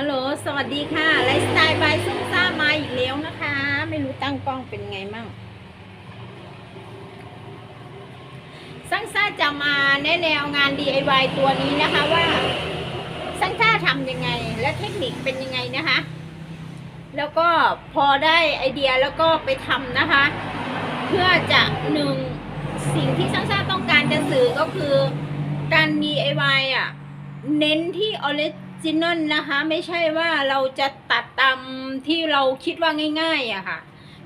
ฮัลโหล สวัสดีค่ะ ไลฟ์สไตล์บายซุ่มซ่ามาอีกแล้วนะคะ ไม่รู้ตั้งกล้องเป็นไงมั่งซังซ่าจะมาแนะแนวงาน DIY ตัวนี้นะคะว่าซังซ่าทำยังไง และเทคนิคเป็นยังไงนะคะ แล้วก็พอได้ไอเดียแล้วก็ไปทำนะคะ เพื่อจะหนึ่งสิ่งที่ซังซ่าต้องการจะสื่อก็คือการ DIY อะ เน้นที่ออริจิ จินอลนะคะ ไม่ใช่ว่าเราจะตัดตามที่เราคิดว่าง่ายๆอะค่ะ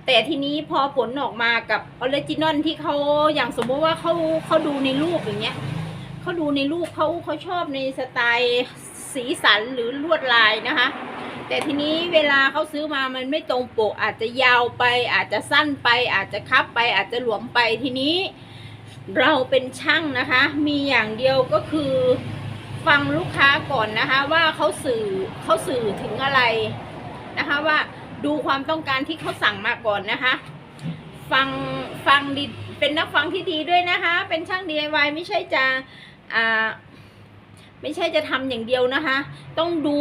แต่ทีนี้พอผลออกมากับออริจินอลที่เขาอย่างสมมติว่าเขาเขาดูในรูปอย่างเงี้ยเขาดูในรูปเขาเขาชอบในสไตล์สีสันหรือลวดลายนะคะ แต่ทีนี้เวลาเขาซื้อมามันไม่ตรงปกอาจจะยาวไป อาจจะสั้นไป อาจจะคับไป อาจจะหลวมไปทีนี้ เราเป็นช่างนะคะ มีอย่างเดียวก็คือ ฟังลูกค้าก่อนนะคะ ว่าเขาสื่อเขาสื่อถึงอะไรนะคะ ว่าดูความต้องการที่เขาสั่งมาก่อนนะคะ ฟังฟังดีเป็นนักฟังที่ดีด้วยนะคะ เป็นช่าง DIY ไม่ใช่จะอ่าไม่ใช่จะทำอย่างเดียวนะคะ ต้องดู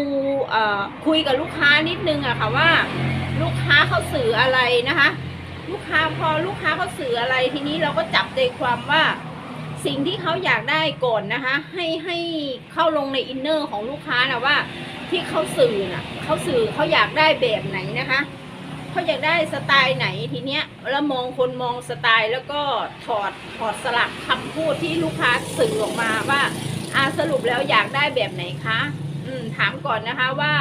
คุยกับลูกค้านิดนึงอะค่ะว่า ลูกค้าเขาสื่ออะไรนะคะ ลูกค้าพอลูกค้าเขาสื่ออะไรทีนี้เราก็จับใจความว่า สิ่งที่เขาอยากได้ก่อนนะคะ ให้ให้เข้าลงในอินเนอร์ของลูกค้านะว่าที่เขาสื่อน่ะเขาสื่อเขาอยากได้แบบไหนนะคะเขาอยากได้สไตล์ไหนทีเนี้ยแล้วมองคนมองสไตล์แล้วก็ถอดถอดสลักคำพูดที่ลูกค้าสื่อออกมาว่าอาสรุปแล้วอยากได้แบบไหนคะอืมถามก่อนนะคะว่า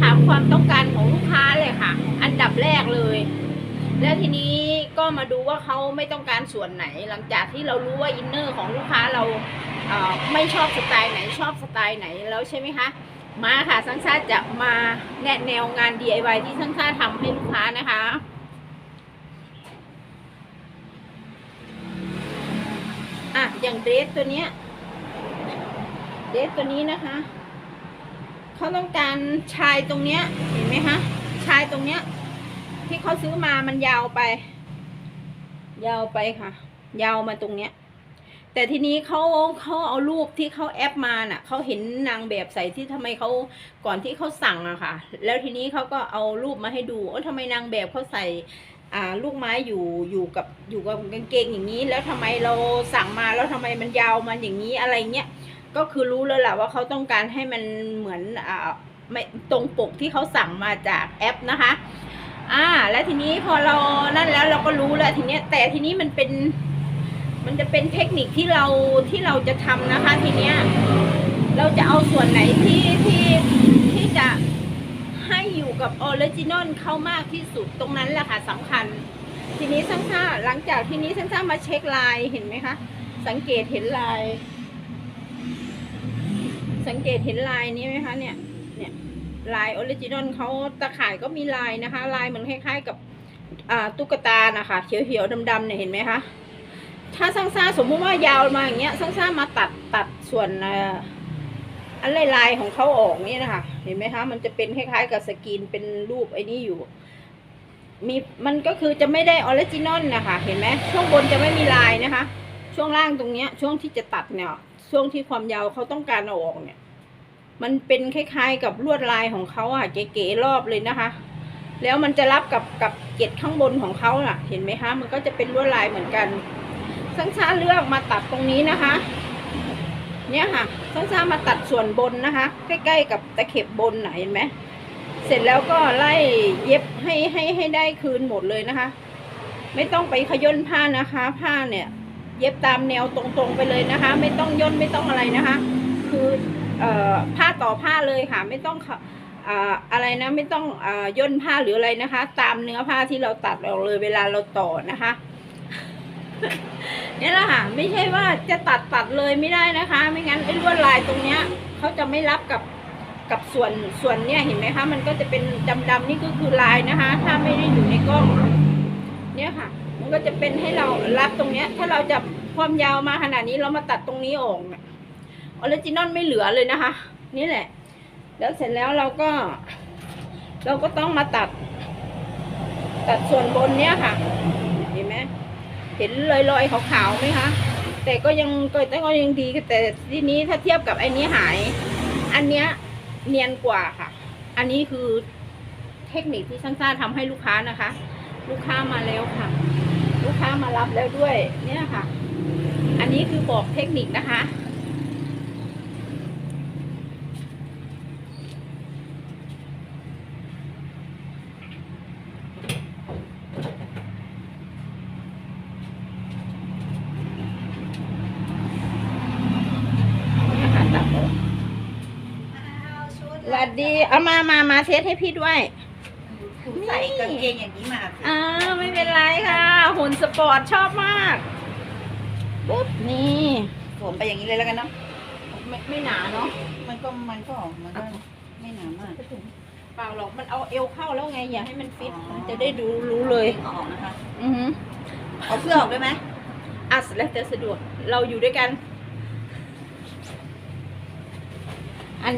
ถามความต้องการของลูกค้าเลยค่ะ อันดับแรกเลย แล้วทีนี้ก็มาดูว่าเขาไม่ต้องการส่วนไหน หลังจากที่เรารู้ว่าอินเนอร์ของลูกค้าเราเไม่ชอบสไตล์ไหนชอบสไตล์ไหนแล้วใช่ไหมคะมาค่ะซังซ่าจะมาแนะแนวงาน DIY ที่ซังซ่าทำให้ลูกค้านะคะอะอย่างเดรสตัวเนี้ยเดรสตัวนี้นะคะเขาต้องการชายตรงเนี้ยเห็นไหมคะชายตรงเนี้ย ที่เขาซื้อมามันยาวไป ยาวไปค่ะ ยาวมาตรงเนี้ย แต่ทีนี้เขาเขาเอารูปที่เขาแอปมาน่ะเขาเห็นนางแบบใส่ที่ทำไมเขาก่อนที่เขาสั่งอะค่ะ แล้วทีนี้เขาก็เอารูปมาให้ดูเออทำไมนางแบบเขาใส่อ่าลูกไม้อยู่อยู่กับอยู่กับกางเกงอย่างนี้ แล้วทำไมเราสั่งมาแล้วทำไมมันยาวมาอย่างนี้อะไรเงี้ยก็คือรู้เลยแหละว่าเขาต้องการให้มันเหมือนอ่าไม่ตรงปกที่เขาสั่งมาจากแอปนะคะ แล้วทีนี้พอเรานั่นแล้วเราก็รู้แล้วทีเนี้ยแต่ทีนี้มันเป็น มันจะเป็นเทคนิคที่เราที่เราจะทำนะคะ ทีเนี้ยเราจะเอาส่วนไหนที่ที่ที่จะให้อยู่กับออริจินอลเข้ามากที่สุดตรงนั้นแหละค่ะสำคัญ ทีนี้ช่างซ่าหลังจากทีนี้ช่างซ่ามาเช็คลายเห็นไหมคะ สังเกตเห็นลาย สังเกตเห็นลายนี้ไหมคะเนี่ย ลายออริจินอลเขาตะข่ายก็มีลายนะคะ ลายเหมือนคล้าย ๆ กับตุ๊กตานะคะเขียวๆดำๆเนี่ยเห็นไหมคะถ้าซังซ่าสมมุติว่ายาวมาอย่างเงี้ยซังซ่ามาตัดตัดส่วนอันลายลายๆของเขาออกนี่นะคะเห็นไหมคะมันจะเป็นคล้ายๆ กับสกรีนเป็นรูปไอ้นี่อยู่มีมันก็คือจะไม่ได้ออริจินอลนะคะ เห็นไหมช่วงบนจะไม่มีลายนะคะ ช่วงล่างตรงเนี้ยช่วงที่จะตัดเนี่ยช่วงที่ความยาวเขาต้องการเอาออกเนี่ย มันเป็นคล้ายๆกับลวดลายของเขาอะเก๋ๆรอบเลยนะคะ แล้วมันจะรับกับกับเกล็ดข้างบนของเขาน่ะ เห็นไหมคะมันก็จะเป็นลวดลายเหมือนกันซังซ่าเลือกมาตัดตรงนี้นะคะ เนี่ยค่ะซังซ่ามาตัดส่วนบนนะคะ ใกล้ๆกับตะเข็บบนไหนเห็นไหมเสร็จแล้วก็ไล่เย็บให้ให้ให้ได้คืนหมดเลยนะคะ ไม่ต้องไปขย่นผ้านะคะ ผ้าเนี่ย เย็บตามแนวตรงๆไปเลยนะคะ ไม่ต้องย่นไม่ต้องอะไรนะคะ คือ ผ้าต่อผ้าเลยค่ะ ไม่ต้องอะไรนะไม่ต้องอย่นผ้าหรืออะไรนะคะ ตามเนื้อผ้าที่เราตัดออกเลยเวลาเราต่อนะคะนี่แหละค่ะไม่ใช่ว่าจะตัดตัดเลยไม่ได้นะคะ ไม่งั้นไอ้ลวดลายตรงเนี้ยเขาจะไม่รับกับกับส่วนส่วนเนี้ยเห็นไหมคะ มันก็จะเป็นดำๆนี่ก็คือลายนะคะ ถ้าไม่ได้อยู่ในกล้อง เนี่ยค่ะ มันก็จะเป็นให้เรารับตรงเนี้ย ถ้าเราจะความยาวมาขนาดนี้เรามาตัดตรงนี้ออก ออริจินอลไม่เหลือเลยนะคะ นี่แหละ แล้วเสร็จแล้วเราก็ เราก็ต้องมาตัด ตัดส่วนบนเนี้ยค่ะ เห็นไหมเห็นลอยๆขาวๆไหมคะ แต่ก็ยังก็แต่ก็ยังดีแต่ทีนี้ถ้าเทียบกับไอ้นี้หาย อันเนี้ยเนียนกว่าค่ะ อันนี้คือเทคนิคที่ช่างซ่าทำให้ลูกค้านะคะ ลูกค้ามาแล้วค่ะ ลูกค้ามารับแล้วด้วย เนี่ยค่ะ อันนี้คือบอกเทคนิคนะคะ เนี่ยค่ะตัดออก สวัสดี เอามามามาเทสให้พี่ด้วย ใส่กางเกงอย่างนี้มาสิอ่าไม่เป็นไรค่ะ หุ่นสปอร์ตชอบมากปุ๊บนี่สวมไปอย่างนี้เลยแล้วกันเนาะไม่ไม่หนาเนาะมันก็มันก็มันก็ไม่หนามากเปล่าหรอกมันเอาเอวเข้าแล้วไงอย่าให้มันฟิตอ๋อมันจะได้ดูรู้เลยเอาออกนะคะ อือฮึเอาเสื้อออกได้ไหมอะแล้วแต่สะดวกเราอยู่ด้วยกัน อัน